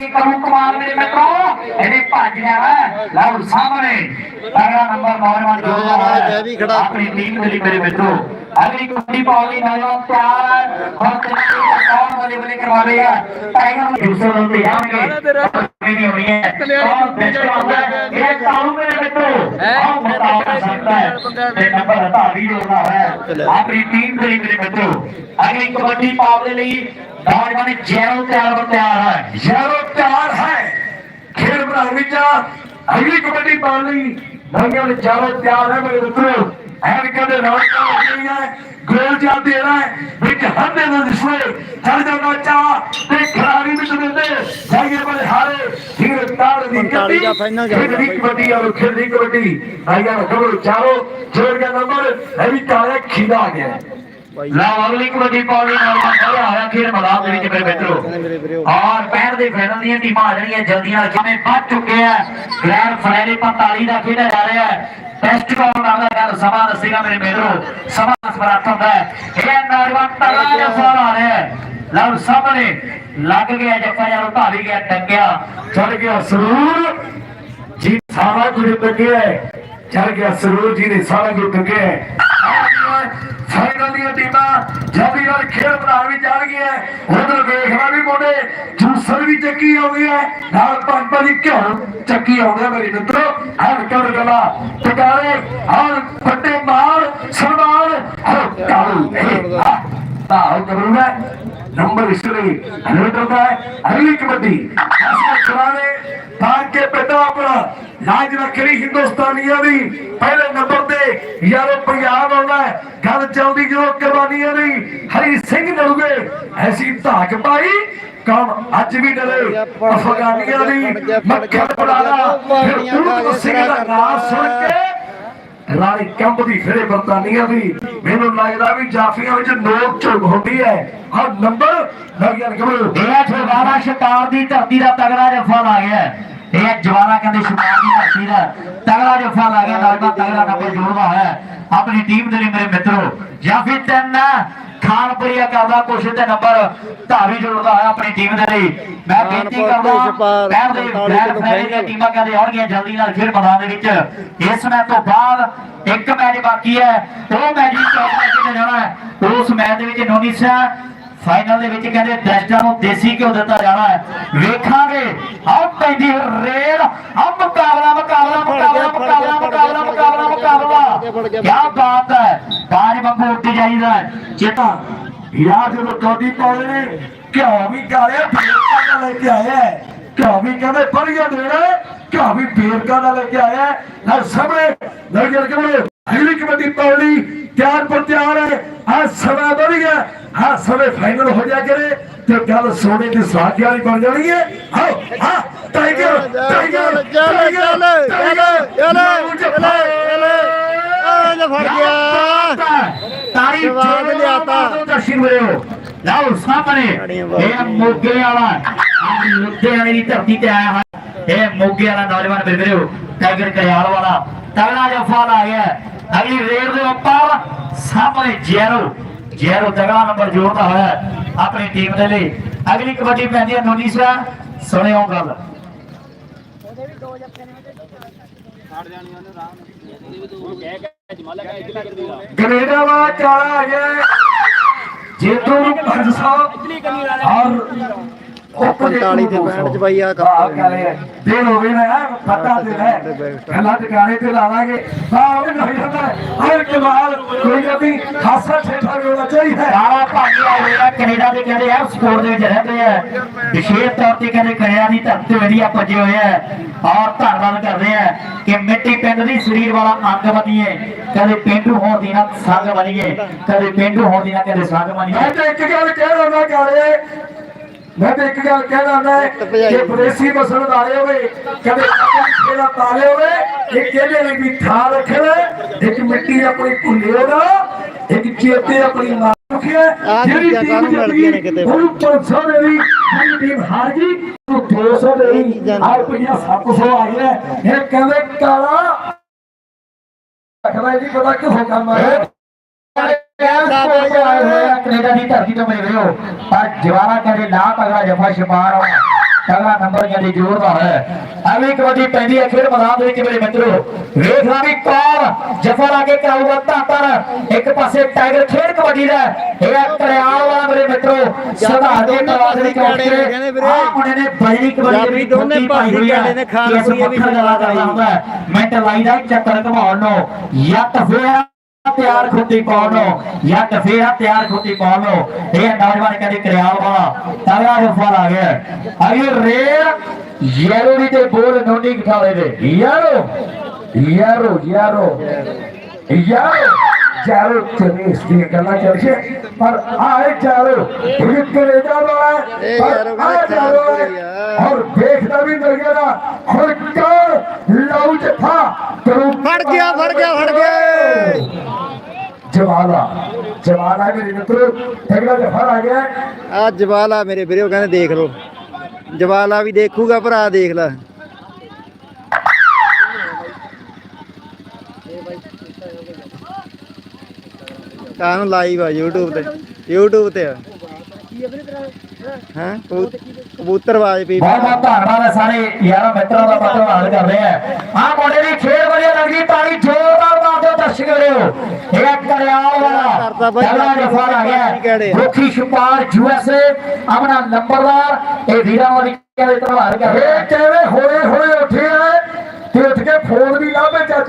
ਕਰੂ ਕਮਾਲ ਮੇਰੇ ਮਿੱਤਰੋ ਇਹਦੇ ਭੱਜ ਗਿਆ ਵਾ ਲਓ ਸਾਹਮਣੇ ਅਗਲਾ ਨੰਬਰ ਨੌਜਵਾਨ ਜੋ ਇਹ ਵੀ ਖੜਾ। ਆਪਣੀ ਟੀਮ ਦੇ ਲਈ ਮੇਰੇ ਮਿੱਤਰੋ। ਅਗਲੀ ਕੁੱਤੀ ਪਾਉਣੀ ਨੌਜਵਾਨ ਤਿਆਰ ਕਿੰਨੀ ਕੌਣ ਬਲੇ ਬਲੇ ਕਰਵਾ ਰਹੇ ਆ ਟਾਈਗਰ ਨੂੰ ਦੂਸਰੇ ਰੰਗ ਤੇ ਆਉਣਗੇ। ਨਹੀਂ ਹੋਣੀ ਹੈ? ਕੌਣ ਬੈਸਟ ਆਉਂਦਾ ਹੈ? ਇਹ ਕਾਲੂ ਮੇਰੇ ਮਿੱਤਰੋ। ਆਹ ਮੁਕਾਬਲਾ ਸਕਦਾ ਹੈ। ਤੇ ਨੰਬਰ ਹਟਾ ਵੀ ਜੋੜਨਾ ਹੈ। ਆਪਣੀ ਟੀਮ ਦੇ ਲਈ ਮੇਰੇ ਮਿੱਤਰੋ। ਅਗਲੀ ਕਬੱਡੀ ਪਾਉਣ ਦੇ ਲਈ ਨੌਜਵਾਨ ਜੈਰੋ ਤਿਆਰ ਬਰ ਤਿਆਰ ਹੈ। ਯਾਰੋ ਤਿਆਰ ਹੈ। ਖੇਡ ਬਣਾਉਣ ਵਿੱਚ ਅਗਲੀ ਕਬੱਡੀ ਪਾਉਣ ਲਈ ਨੰਗੇ ਵਾਲੇ ਚਾਰੋ ਤਿਆਰ ਹੈ। ਮੇਰੇ ਮਿੱਤਰੋ ਐਨਕਾਂ ਦੇ ਨਾਲ ਚੱਲ ਹੈ। ਗੋਲ ਜਾ ਦੇਣਾ ਵਿੱਚ ਹੱਦੇ ਨਾਲ ਦਿਸਵੇ ਚੱਲ ਜਾਂਦਾ ਚਾ ਤੇ ਖਿਡਾਰੀ ਵਿੱਚ ਦਿੰਦੇ ਜਾਈਏ ਬੜੇ ਹਾਰੇ ਫਿਰ ਤਾਰ ਦੀ 45 ਦਾ final ਚੱਲ ਰਿਹਾ। ਖੇਡਦੀ ਕਬੱਡੀ ਆ ਖੇਡਦੀ ਕਬੱਡੀ। ਆਇਆ ਖਬਰ ਚਾਰੋ ਜੋੜ ਗਿਆ ਨੰਬਰ। ਇਹ ਵੀ ਕਾਲਾ ਖੀਦਾ ਗਿਆ ਲਓ ਅਗਲੀ ਕਬੱਡੀ ਪਾਉਣੀ ਨੌਜਵਾਨ ਸਾਰਾ ਆਇਆ ਖੇਡ ਮੈਦਾਨ ਦੇ ਵਿੱਚ ਮੇਰੇ ਮਿੱਤਰੋ। ਔਰ ਪੈਰ ਦੇ ਫਾਈਨਲ ਦੀਆਂ ਟੀਮਾਂ ਆ ਜਾਣੀਆਂ ਜਲਦੀ ਨਾਲ ਜਿਵੇਂ ਵੱਧ ਚੁੱਕੇ ਆ। ਗ੍ਰੈਂਡ ਫਾਈਨਲ 45 ਦਾ ਖੇਡਿਆ ਜਾ ਰਿਹਾ ਹੈ। ਟੈਸਟ ਕਾਲ ਦਾ ਗੱਲ ਸਮਾਂ ਦੱਸੇਗਾ ਮੇਰੇ ਮਿੱਤਰੋ। ਸਮਾਂ ਸਮਰੱਥ ਹੁੰਦਾ ਹੈ। ਇਹ ਨੌਜਵਾਨ ਤਗੜਾ ਜਿਹਾ ਫਾਲ ਆ ਰਿਹਾ ਹੈ। ਲਓ ਸਾਹਮਣੇ ਲੱਗ ਗਿਆ ਜੱਫਾ ਯਾਰ ਢਾਲੀ ਗਿਆ ਟੰਗਿਆ। ਚੜ ਗਿਆ ਸਰੂਰ। ਜੀ ਸਾਰਾ ਕੁਝ ਟੱਕਿਆ ਚੜ ਗਿਆ ਸਰੂਰ ਜੀ ਨੇ ਸਾਰਾ ਕੁਝ ਟੱਕਿਆ ਫਾਈਨਲ ਦੀਆਂ ਟੀਮਾਂ ਜਲਦੀ ਨਾਲ ਖੇਡ ਬਣਾਉਣ ਵੀ ਚੱਲ ਗਈਆਂ ਉਧਰ ਵੇਖਣਾ ਵੀ ਮੋਢੇ ਜੂਸਰ ਵੀ ਚੱਕੀ ਆਉਂਦੀ ਹੈ। ਨਾਲ ਪੰਜ ਪੰਜ ਘਿਓ ਚੱਕੀ ਆਉਂਦੇ ਮੇਰੇ ਮਿੱਤਰੋ। ਹਰ ਕਰ ਗਲਾ ਟਿਕਾਰੇ ਹਰ ਫੱਟੇ ਮਾਰ ਸਨਮਾਨ, ਹਰ ਕਾਲੂ ਤਾਂ ਕਰੂਗਾ ਨੰਬਰ ਇਸ ਲਈ ਹਲੇਟਰ ਦਾ ਅਗਲੀ ਕਬੱਡੀ। ਕਰਾਣੇ ਤਾਂ ਕੇ ਪਿਤਾ ਆਪਣਾ ਲਾਜ ਰੱਖਣੀ ਹਿੰਦੁਸਤਾਨੀਆਂ ਦੀ। ਪਹਿਲੇ ਨੰਬਰ ਤੇ ਯਾਰੋ ਪੰਜਾਬ ਆਉਣਾ ਗੱਲ ਚੱਲਦੀ ਜੋ ਕੁਰਬਾਨੀਆਂ ਦੀ। ਹਰੀ ਸਿੰਘ ਨਲੂਗੇ ਐਸੀ ਧਾਕ ਪਾਈ। ਕੰਮ ਅੱਜ ਵੀ ਡਰੇ ਅਫਗਾਨੀਆਂ ਦੀ ਮੱਖਣ ਪੜਾਣਾ ਫਿਰ ਗੁਰੂ ਸਿੰਘ ਦਾ ਨਾਮ ਸੁਣ ਕੇ ਰਾਣੀ ਕੰਬ ਫਿਰੇ ਬਰਤਾਨੀਆਂ ਦੀ। ਮੈਨੂੰ ਲੱਗਦਾ ਵੀ ਜਾਫੀਆਂ ਵਿੱਚ ਨੋਕ ਝੁਕ ਹੁੰਦੀ ਹੈ। ਹਰ ਨੰਬਰ ਲੱਗਿਆ ਕਬਰ ਇਹ ਜਵਾਰਾ ਸ਼ਿਕਾਰ ਦੀ ਧਰਤੀ ਦਾ ਤਗੜਾ ਜਫ਼ਾ ਲਾ ਗਿਆ ਇਹ ਜਵਾਰਾ ਕਹਿੰਦੇ ਸ਼ਿਕਾਰ ਦੀ ਧਰਤੀ ਦਾ। ਤਗੜਾ ਜੱਫਾ ਲਾ ਗਿਆ ਨਾਲ ਤਗੜਾ ਨੰਬਰ ਜੋੜਦਾ ਹੈ। ਆਪਣੀ ਟੀਮ ਦੇ ਲਈ ਮੇਰੇ ਮਿੱਤਰੋ ਜਾਫੀ ਤਿੰਨ ਖਾਨਪੁਰੀਆ ਕਰਦਾ ਕੋਸ਼ਿਸ਼ ਤੇ ਨੰਬਰ ਧਾਵੀ ਜੋੜਦਾ ਹੈ ਆਪਣੀ ਟੀਮ ਦੇ ਲਈ। ਮੈਂ ਬੇਨਤੀ ਕਰਦਾ ਪੈਰ ਦੇ 45 ਬੈਕ ਤੋਂ ਫਾਈਨਲ ਦੀਆਂ ਟੀਮਾਂ ਕਹਿੰਦੇ ਆਉਣਗੀਆਂ ਜਲਦੀ ਨਾਲ ਖੇਡ ਮੈਦਾਨ ਦੇ ਵਿੱਚ। ਇਸ ਮੈਚ ਤੋਂ ਬਾਅਦ ਇੱਕ ਮੈਚ ਬਾਕੀ ਹੈ। ਉਹ ਮੈਚ ਵੀ ਚੌਥਾ ਖੇਡਿਆ ਜਾਣਾ ਹੈ। ਉਸ ਮੈਚ ਦੇ ਵਿੱਚ ਨੋਨੀਸਾ ਫਾਈਨਲ ਦੇ ਵਿੱਚ ਕਹਿੰਦੇ ਦਸਤਾਂ ਨੂੰ ਦੇਸੀ ਘਿਓ ਦਿੱਤਾ ਜਾਣਾ ਹੈ। ਵੇਖਾਂਗੇ। ਆਹ ਪੈਂਦੀ ਰੇਡ ਆ ਮੁਕਾਬਲਾ ਮੁਕਾਬਲਾ ਮੁਕਾਬਲਾ ਮੁਕਾਬਲਾ ਮੁਕਾਬਲਾ ਮੁਕਾਬਲਾ ਮੁਕਾਬਲਾ। ਕੀ ਬਾਤ ਹੈ। ਬਾਜ ਵਾਂਗੂ ਉੱਡ ਜਾਈਦਾ ਹੈ। ਚੇਤਾ ਯਾਦ ਜਦੋਂ ਕੌਡੀ ਪਾਉਣੇ ਨੇ। ਘਿਓ ਵੀ ਕਾਲਿਆ ਫੇਰਕਾ ਦਾ ਲੈ ਕੇ ਆਇਆ। ਘਿਓ ਵੀ ਕਹਿੰਦੇ ਬੜੀਆ ਦੇਣਾ ਘਿਓ ਵੀ ਫੇਰਕਾ ਦਾ ਲੈ ਕੇ ਆਇਆ ਹੈ। ਨਾ ਸਾਹਮਣੇ ਨਜ਼ਰ ਕਮਰੇ ਅਗਲੀ ਕਬੱਡੀ ਪਾਉਣੀ ਤਿਆਰ ਪਰ ਤਿਆਰ ਹੈ ਆ ਵਧ ਗਿਆ। ਆ ਸਮੇਂ ਫਾਈਨਲ ਹੋ ਜਾ ਕਰੇ ਤੇ ਗੱਲ ਸੋਨੇ ਦੀ ਸਾਥੀ ਵਾਲੀ ਬਣ ਜਾਣੀ ਹੈ। ਆਓ ਹਾਂ ਟਾਈਗਰ ਟਾਈਗਰ ਚੱਲ, ਆ ਜਾ ਫੜ ਗਿਆ। ਤਾਰੀ ਜਵਾਬ ਲਿਆਤਾ। ਦਰਸ਼ਨ ਮਿਲਿਓ ਲਓ ਸਾਹਮਣੇ ਇਹ ਮੋਗੇ ਵਾਲਾ ਆਹ ਲੁਧਿਆਣੇ ਦੀ ਧਰਤੀ ਤੇ ਆਇਆ ਹੈ ਇਹ ਮੋਗੇ ਵਾਲਾ ਨੌਜਵਾਨ ਬਿਰਬਰਿਓ ਟਾਈਗਰ ਕਰਿਆਲ ਵਾਲਾ। ਤਗੜਾ ਜਫਾ ਲਾ ਗਿਆ। ਹੈ। ਅਗਲੀ ਰੇਡ ਦੇ ਉੱਪਰ ਸਾਹਮਣੇ ਜੈਰੋ। ਜੈਰੋ ਤਗੜਾ ਨੰਬਰ ਜੋੜਦਾ ਹੋਇਆ ਹੈ ਆਪਣੀ ਟੀਮ ਦੇ ਲਈ। ਅਗਲੀ ਕਬੱਡੀ ਪੈਂਦੀ ਹੈ ਨੋਨੀਸਾ ਸੁਣਿਓ ਗੱਲ। ਕੈਨੇਡਾ ਵਾਲਾ ਕਾਲਾ ਆ ਗਿਆ। ਜੇਤੂ ਨੂੰ 500 ਔਰ 45 ਤੇ 65 ਚ ਬਾਈ ਆ ਆ ਕਾਲੇ ਦਿਨ ਹੋ। ਗਏ ਨਾ ਪਤਾ ਤੇ ਹੈ ਪਹਿਲਾਂ ਟਿਕਾਣੇ ਤੇ ਲਾਵਾਂਗੇ ਹਾਂ ਉਹ ਨਹੀਂ ਜਾਂਦਾ ਹਰ ਕਮਾਲ ਕੋਈ ਕਦੀ ਖਾਸਾ ਠੇਠਾ ਵੀ ਹੋਣਾ ਚਾਹੀਦਾ ਸਾਰਾ ਭਾਗਿਆ ਹੋਇਆ ਕੈਨੇਡਾ ਦੇ ਕਹਿੰਦੇ ਆ ਸਪੋਰਟ ਦੇ ਵਿੱਚ ਰਹਿੰਦੇ ਆ। ਵਿਸ਼ੇਸ਼ ਤੌਰ ਤੇ ਕਹਿੰਦੇ ਕੈਨੇਡਾ ਦੀ ਧਰਤੀ ਤੇ ਵਧੀਆ ਭੱਜੇ ਹੋਏ ਆ। ਔਰ ਧੰਨਵਾਦ ਕਰਦੇ ਆ ਕਿ ਮਿੱਟੀ ਪਿੰਡ ਦੀ ਸਰੀਰ ਵਾਲਾ ਅੰਗ ਬਣੀਏ। ਕਦੇ ਪਿੰਡੂ ਹੋਣ ਦੀ ਨਾ ਸੰਗ ਬਣੀਏ। ਕਦੇ ਪਿੰਡੂ ਹੋਣ ਦੀ ਨਾ ਕਦੇ ਸੰਗ ਬਣੀਏ। ਮੈਂ ਤਾਂ ਇੱਕ ਗੱਲ ਕਹਿ ਰਿਹਾ ਕਾਲੇ ਮੈਂ ਤਾਂ ਇੱਕ ਗੱਲ ਕਹਿ ਰਿਹਾ ਕਿ ਵਿਦੇਸ਼ੀ ਬਸਣ ਵਾਲੇ ਹੋਵੇ ਕਦੇ ਕਿਹੜਾ ਪਾਲੇ ਹੋਵੇ ਇੱਕ ਇਹਦੇ ਲਈ ਵੀ ਥਾਂ ਰੱਖਣਾ ਇੱਕ ਮਿੱਟੀ ਆਪਣੀ ਭੁੱਲੇ ਹੋਣਾ ਇੱਕ ਚੇਤੇ ਆਪਣੀ ਮਾਂ ਰੱਖਿਆ ਆਹ ਚੀਜ਼ਾਂ ਕਾਹਨੂੰ ਮਿਲਦੀਆਂ ਨੇ ਕਿਤੇ? ਉਹਨੂੰ 500 ਦੇ ਦੀ ਸਾਡੀ ਟੀਮ ਹਾਰ ਗਈ ਉਹ 200 ਦੇ ਦੀ ਆ ਰੁਪਈਆ 700 ਆਈ ਹੈ ਇਹ ਕਹਿੰਦੇ ਕਾਲਾ ਰੱਖਦਾ ਇਹਦੀ ਪਤਾ ਕਿਹੋ ਕੰਮ ਹੈ ਕੈਨੇਡਾ ਦੀ ਧਰਤੀ ਤੋਂ ਮਿਲ ਰਹੇ। ਹੋ ਪਰ ਜਵਾਰਾ ਕਹਿੰਦੇ ਨਾ ਤਗੜਾ ਜਫਾ ਸ਼ਿਮਾਰ ਆਉਣਾ ਪਹਿਲਾ ਨੰਬਰ ਕਹਿੰਦੇ ਜ਼ੋਰਦਾਰ ਹੈ। ਐਵੇਂ ਕਬੱਡੀ ਪੈਂਦੀ ਹੈ ਖੇਡ ਮੈਦਾਨ ਦੇ ਵਿੱਚ ਮੇਰੇ ਮਿੱਤਰੋ। ਵੇਖ ਲਾ ਵੀ ਕੌਣ ਜਫਾ ਲਾ ਕੇ ਕਰਾਊਗਾ ਧਾਤਰ। ਇੱਕ ਪਾਸੇ ਟਾਈਗਰ ਖੇਡ ਕਬੱਡੀ ਦਾ ਹੈ। ਇਹ ਹੈ ਕਰਿਆਲ ਵਾਲਾ ਮੇਰੇ ਮਿੱਤਰੋ। ਸਰਦਾਰ ਦੇ ਪ੍ਰਵਾਸ ਦੇ ਚੌਕ। ਆਹ ਮੁੰਡੇ ਨੇ ਬਜਰੀ ਕਬੱਡੀ ਦੇ ਦੋਨੇ ਹੈ ਕਹਿੰਦੇ ਨੇ, ਇਸ ਪੂਰੀ ਵੀ ਦਾ ਕਰਦਾ ਹੁੰਦਾ ਹੈ। ਮਿੰਟ ਲਾਈਦਾ ਚੱਕਰ ਘਮਾਉਣ ਨੂੰ। ਯੱਟ ਫੇਰ ਤਿਆਰ ਖੁੱਦੀ ਪਾਉਣ ਨੂੰ ਯੱਟ ਫੇਰ ਤਿਆਰ ਖੁੱਦੀ ਪਾਉਣ ਨੂੰ ਇਹ ਨੌਜਵਾਨ ਕਹਿੰਦੇ ਕਰਿਆਲ ਵਾਲਾ ਤਗੜਾ ਜਫਾ ਲਾ ਗਿਆ। ਅਗੇ ਰੇਲ ਯੈਰੋ ਦੀ ਤੇ ਬੋਲ ਨੋਨੀ ਖਟਾਲੇ ਦੇ। ਯਾਰੋ ਯਾਰੋ ਯਾਰੋ ਯਾਰੋ। ਚਾਰੋ ਚਨੇ ਦੀਆਂ ਗੱਲਾਂ ਚੱਲ ਕੇ ਪਰ ਆਏ ਚਾਰੋ ਇਹ ਕੈਨੇਡਾ ਵਾਲਾ ਹੈ, ਇਹ ਪਰ ਯਾਰੋ ਆਹ ਕਹਿੰਦੇ ਚਾਰੋ ਹੈ, ਖਾਨ ਪੂਰੀ ਆ। ਔਰ ਦੇਖਦਾ ਵੀ ਮਿਲ ਗਿਆ ਨਾ। ਹੁਣ ਕੌਣ ਲਾਉ ਜਫਾ? ਕਰੂ ਫੜ ਗਿਆ, ਫੜ ਗਿਆ, ਫੜ ਗਿਆ। ਜਵਾਲਾ ਜਵਾਲਾ ਮੇਰੇ ਮਿੱਤਰੋ ਤਗੜਾ ਜਫਾ ਆ ਗਿਆ। ਆ ਜਵਾਲਾ ਮੇਰੇ ਵੀਰੇ ਕਹਿੰਦੇ ਦੇਖ ਲੋ ਜਵਾਲਾ ਵੀ ਦੇਖੂਗਾ ਭਰਾ ਦੇਖ ਲੈ। ਕਾਨੂੰ ਲਾਈਵ ਆ YouTube ਤੇ? YouTube ਤੇ ਆ। ਹਾਂ? ਕਬੂ- ਕਬੂਤਰਬਾਜ਼ ਪੀ ਬਹੁਤ ਬਹੁਤ ਧੰਨਵਾਦ ਹੈ ਸਾਰੇ ਯਾਰਾਂ ਮਿੱਤਰਾਂ ਦਾ ਬਹੁਤ ਧੰਨਵਾਦ ਕਰ ਰਹੇ ਆ। ਆਹ ਮੁੰਡੇ ਦੀ ਖੇਡ ਵਧੀਆ ਲੱਗਦੀ ਤਾਲੀ ਜ਼ੋਰਦਾਰ ਮਾਰ ਦਿਓ ਦਰਸ਼ਕ ਵੀਰੋ ਇਹ ਕਰਿਆਲ ਵਾਲਾ ਪਹਿਲਾ ਜਫਾ ਆ ਗਿਆ। ਆ। ਮੁਖੀ ਛਪਾਰ ਯੂਐਸਏ ਆਪਣਾ ਨੰਬਰਦਾਰ। ਇਹ ਵੀਰਾਂ ਵਾਲੀ ਕਹਿੰਦੇ ਧੰਨਵਾਦ ਕਰ ਰਹੇ ਕਿਵੇਂ ਹੋਏ ਹੋਏ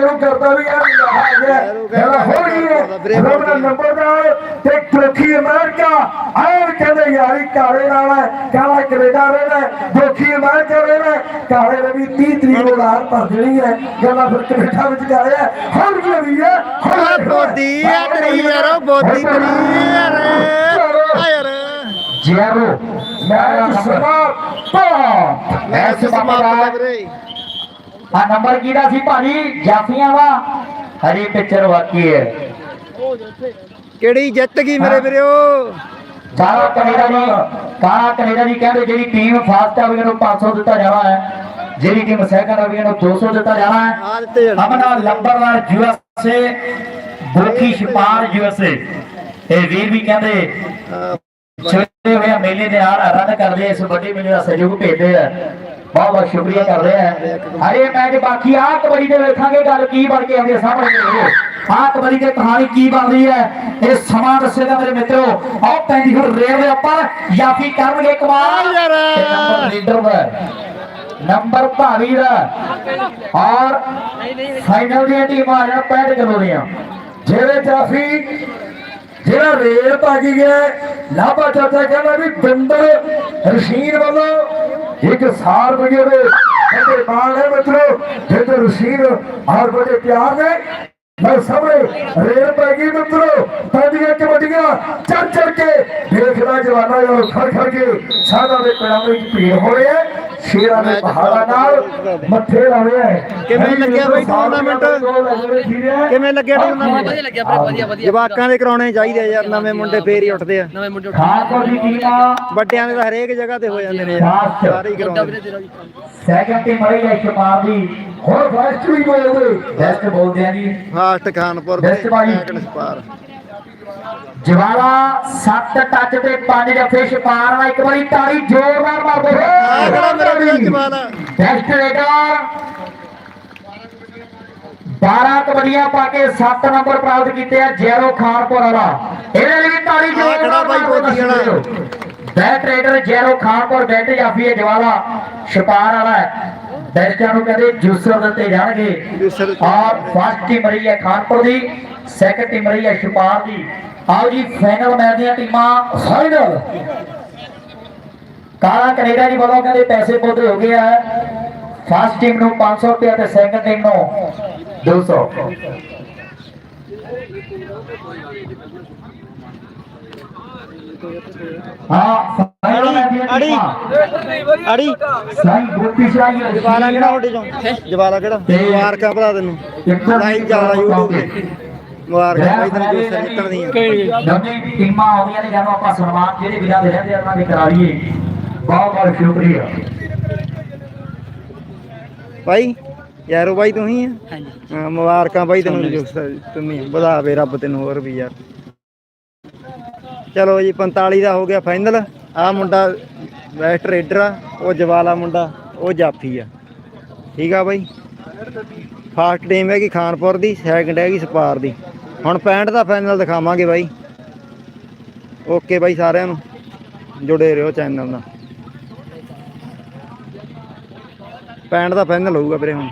ਨੂੰ ਕਰਦਾ ਵੀ ਯਾਰ ਆ ਗਿਆ। ਕਹਿੰਦਾ ਹੋ ਗਈ ਹੈ। ਆਪਣਾ ਨੰਬਰਦਾਰ ਤੇ ਕੋਖੀ ਅਮਰੀਕਾ ਆਹ ਕਹਿੰਦੇ ਯਾਰੀ ਕਾਲੇ ਨਾਲ ਹੈ ਕਾਲਾ ਕੈਨੇਡਾ ਰਹਿਣਾ ਕੋਖੀ ਅਮਰੀਕਾ ਰਹਿਣਾ ਕਾਲੇ ਨੇ ਵੀ 30 ਤਰੀਕ ਨੂੰ ਲਾਰ ਭਰ ਦੇਣੀ ਹੈ। ਗੱਲਾਂ ਫਿਰ ਕੈਨੇਡਾ ਵਿੱਚ ਜਾ ਰਿਹਾ ਹੁਣ ਕੀ ਹੋਈ ਹੈ? ਆ ਬੋਦੀ ਆ ਤੇਰੀ ਯਾਰੋ ਬੋਦੀ ਤੇਰੀ ਯਾਰ। ਆ ਯਾਰ ਜੈਰੋ ਮੈਂ ਸਭਾ ਪਾ ਮੈਂ ਸਮਾਪਤ। ਵੀਰੇ ਆ ਨੰਬਰ ਕਿਹਦਾ ਸੀ ਭਾਜੀ? ਜਾਫੀਆਂ ਵਾ ਹਰੀ ਪਿਕਚਰ ਵਾਕੀ ਹੈ। ਕਿਹੜੀ ਜਿੱਤ ਗਈ ਮੇਰੇ ਵੀਰੋ? ਕਾਲਾ ਕੈਨੇਡਾ ਦੀ ਕਾਲਾ ਕੈਨੇਡਾ ਦੀ ਕਹਿੰਦੇ ਜਿਹੜੀ ਟੀਮ ਫਾਸਟ ਆਵੇਗੀ ਨੂੰ 500 ਦਿੱਤਾ ਜਾਣਾ ਹੈ। ਜਿਹੜੀ ਟੀਮ ਸੈਕੰਡ ਆਵੇਗੀ ਨੂੰ 200 ਦਿੱਤਾ ਜਾਣਾ ਹੈ। ਆਪਣਾ ਲੰਬਰਦਾਰ ਯੂਐਸਏ ਗੋਖੀ ਛਪਾਰ ਯੂਐਸਏ ਇਹ ਵੀਰ ਵੀ ਕਹਿੰਦੇ ਛੋਟੇ ਹੋਏ ਮੇਲੇ ਦੇ ਨਾਲ ਰਨ ਕਰਦੇ ਇਸ ਵੱਡੇ ਮੇਲੇ ਦਾ ਸਹਿਯੋਗ ਭੇਜਦੇ ਆ। ਬਹੁਤ ਬਹੁਤ ਸ਼ੁਕਰੀਆ ਕਰਦੇ ਆ। ਹਰੇ ਮੈਚ ਬਾਕੀ ਆ ਕਬੱਡੀ ਦੇ ਵੇਖਾਂਗੇ ਗੱਲ ਕੀ ਬਣ ਕੇ ਆਉਂਦੀ ਸਾਹਮਣੇ ਆ ਕਬੱਡੀ ਦੀ ਕਹਾਣੀ ਕੀ ਬਣਦੀ ਹੈ ਇਹ ਸਮਾਂ ਦੱਸੇਗਾ ਮੇਰੇ ਮਿੱਤਰੋ ਆਹ ਪੈਂਦੀ ਫਿਰ ਰੇਲ ਦੇ ਉੱਪਰ ਯਾਫੀ ਕਰਨਗੇ ਕਮਾਲ। ਲੀਡਰ ਦਾ ਨੰਬਰ ਭਾਵੀ ਦਾ। ਔਰ ਫਾਈਨਲ ਦੀਆਂ ਟੀਮਾਂ ਆ ਜਾਣ 65 ਕਿਲੋ ਦੀਆਂ। ਜਿਹੜੇ ਜਾਫੀ ਜਿਹੜਾ ਰੇਲ ਭੱਜ ਗਿਆ ਲਾਭਾ ਚਾਚਾ ਕਹਿੰਦਾ ਵੀ ਬਿੰਦਰ ਰਸ਼ੀਦ ਵੱਲੋਂ ਇੱਕ ਸਾਰ ਵਗੇ ਦੇ ਕਹਿੰਦੇ ਮਾਣ ਹੈ ਮਿੱਤਰੋ, ਜਿੱਦ ਰਸ਼ੀਦ ਔਰ ਬੜੇ ਪਿਆਰ ਨੇ। ਮੈਂ ਸਾਹਮਣੇ ਰੇਲ ਪੈ ਗਈ ਮਿੱਤਰੋ ਪੰਜੀਆਂ ਕਬੱਡੀਆਂ ਚੜ ਚੜ ਕੇ। ਦੇਖਦਾ ਜਵਾਨਾ ਜੋ ਖੜ ਖੜ ਕੇ ਸਾਧਾਂ ਦੇ ਪੈਰਾਂ ਵਿੱਚ ਭੀੜ ਹੋ ਰਿਹਾ ਹੈ। ਸ਼ੇਰਾਂ ਦੇ ਪਹਾੜਾਂ ਨਾਲ ਮੱਥੇ ਲਾਵੇ ਹੈ ਕਿਵੇਂ ਲੱਗਿਆ ਬਈ ਟੂਰਨਾਮੈਂਟ? ਕਿਵੇਂ ਲੱਗਿਆ ਟੂਰਨਾਮੈਂਟ ਵਧੀਆ ਲੱਗਿਆ ਵੀਰੇ ਵਧੀਆ ਵਧੀਆ। ਜਵਾਕਾਂ ਦੇ ਕਰਾਉਣੇ ਚਾਹੀਦੇ ਆ ਯਾਰ ਨਵੇਂ ਮੁੰਡੇ ਫੇਰ ਹੀ ਉੱਠਦੇ ਆ। ਨਵੇਂ ਮੁੰਡੇ ਦੀ ਟੀਮ ਆ। ਵੱਡਿਆਂ ਦੇ ਤਾਂ ਹਰੇਕ ਜਗ੍ਹਾ ਤੇ ਹੋ ਜਾਂਦੇ ਨੇ ਸਾਰੇ ਹੀ ਉੱਠਦਾ ਕਰਾਉਂਦੇ ਸੈਕੰਡ ਟੀਮ ਮਰੀ ਹੈ ਸ਼ਮਾਰ ਦੀ ਹੋਰ ਫਸਟ ਵੀ ਬੋਲਦੇ ਬੈਸਟ ਬੋਲਦੇ ਆ ਜੀ। ਫਾਸਟ ਖਾਨਪੁਰ ਬੈਸਟ ਬਾਈ। ਸੈਕਿੰਡ ਸਪਾਰ ਜਵਾਲਾ 7 ਟੱਚ ਤੇ 5 ਜੱਫੇ ਛਪਾਰ ਵਾਲਾ ਇੱਕ ਵਾਰੀ ਤਾੜੀ ਜ਼ੋਰਦਾਰ ਮਾਰ ਦੋ। ਆ ਕਿਹੜਾ ਮੇਰਾ ਵੀਰ ਜਵਾਲਾ ਬੈਸਟ ਰੇਡਰ 12 ਕਬੱਡੀਆਂ ਪਾ ਕੇ 7 ਨੰਬਰ ਪ੍ਰਾਪਤ ਕੀਤੇ ਆ ਜੈਰੋ ਖਾਨਪੁਰ ਵਾਲਾ। ਇਹਦੇ ਲਈ ਤਾੜੀ ਜ਼ੋਰਦਾਰ ਬਾਈ ਗੋਦੀ ਵਾਲਾ? ਬੈਟ ਰੇਡਰ ਜੈਰੋ ਖਾਨਪੁਰ ਬੈਟ ਜਾਫੀ ਹੈ ਜਵਾਲਾ। ਛਪਾਰ ਵਾਲਾ ਬੈਸਟਾਂ ਨੂੰ ਕਹਿੰਦੇ ਜੂਸਰ ਦਿੱਤੇ ਜਾਣਗੇ। ਔਰ ਫਸਟ ਟੀਮ ਰਹੀ ਹੈ ਖਾਨਪੁਰ ਦੀ ਸੈਕੰਡ ਟੀਮ ਰਹੀ ਹੈ ਛਪਾਰ ਦੀ। ਆਓ ਜੀ ਫਾਈਨਲ ਮੈਚ ਦੀਆਂ ਟੀਮਾਂ ਫਾਈਨਲ ਕਾਲਾ ਕੈਨੇਡਾ ਦੀ ਵੱਲੋਂ ਕਹਿੰਦੇ ਪੈਸੇ ਪੌਦੇ ਹੋ ਗਏ ਆ। ਫਸਟ ਟੀਮ ਨੂੰ 500 ਰੁਪਏ ਤੇ ਸੈਕੰਡ ਟੀਮ ਨੂੰ 200 ਹਾਂ ਫਾਈਨਲ ਮੈਚ ਦੀਆਂ ਅੜੀ ਟੀਮਾਂ ਅੜੀ। ਸਾਈ ਗੋਪੀ ਸ਼ਾਹੀ ਜਵਾਲਾ ਕਿਹੜਾ ਉੱਡੇ ਚੋਂ? ਜਵਾਲਾ ਕਿਹੜਾ? ਤੇ- ਮੁਬਾਰਕਾਂ ਭਰਾ ਤੈਨੂੰ। ਲਾਈਵ ਚੱਲਦਾ YouTube ਤੇ। ਮੁਬਾਰਕਾਂ ਭਾਈ ਤੈਨੂੰ ਜੋਸਰ ਜਿੱਤਣ ਦੀਆਂ। ਦੋਨੇ ਟੀਮਾਂ ਆਉਂਦੀਆਂ ਨੇ ਜਦੋਂ ਆਪਾਂ ਸਨਮਾਨ ਜਿਹੜੇ ਵੀਰਾਂ ਦੇ ਰਹਿੰਦੇ ਆ ਉਹਨਾਂ ਦੇ ਕਰਾ ਲਈਏ। ਬਹੁਤ ਬਹੁਤ ਸ਼ੁਕਰੀਆ। ਭਾਈ ਯਾਰੋ ਭਾਈ ਤੂੰ ਹੀ ਆ? ਹਾਂਜੀ। ਹਾਂ ਮੁਬਾਰਕਾਂ ਭਾਈ ਤੈਨੂੰ ਜੋਸਰ ਤੁਮੀ ਵਧਾਵੇ ਰੱਬ ਤੈਨੂੰ ਹੋਰ ਵੀ ਯਾਰ। ਚਲੋ ਜੀ 45 ਦਾ ਹੋ ਗਿਆ ਫਾਈਨਲ ਆ ਮੁੰਡਾ ਵੈਸਟ ਰੇਡਰ ਆ, ਉਹ ਜਵਾਲਾ ਮੁੰਡਾ, ਉਹ ਜਾਫੀ ਆ। ਠੀਕ ਆ ਬਾਈ? ਫਾਸਟ ਟੀਮ ਹੈਗੀ ਖਾਨਪੁਰ ਦੀ ਸੈਕਿੰਡ ਹੈਗੀ ਸਪਾਰ ਦੀ। ਹੁਣ 65 ਦਾ ਫਾਈਨਲ ਦਿਖਾਵਾਂਗੇ ਬਾਈ। ਓਕੇ ਬਾਈ ਸਾਰਿਆਂ ਨੂੰ, ਜੁੜੇ ਰਹੋ ਚੈਨਲ ਨਾਲ। 65 ਦਾ ਫਾਈਨਲ ਹੋਊਗਾ ਵੀਰੇ ਹੁਣ।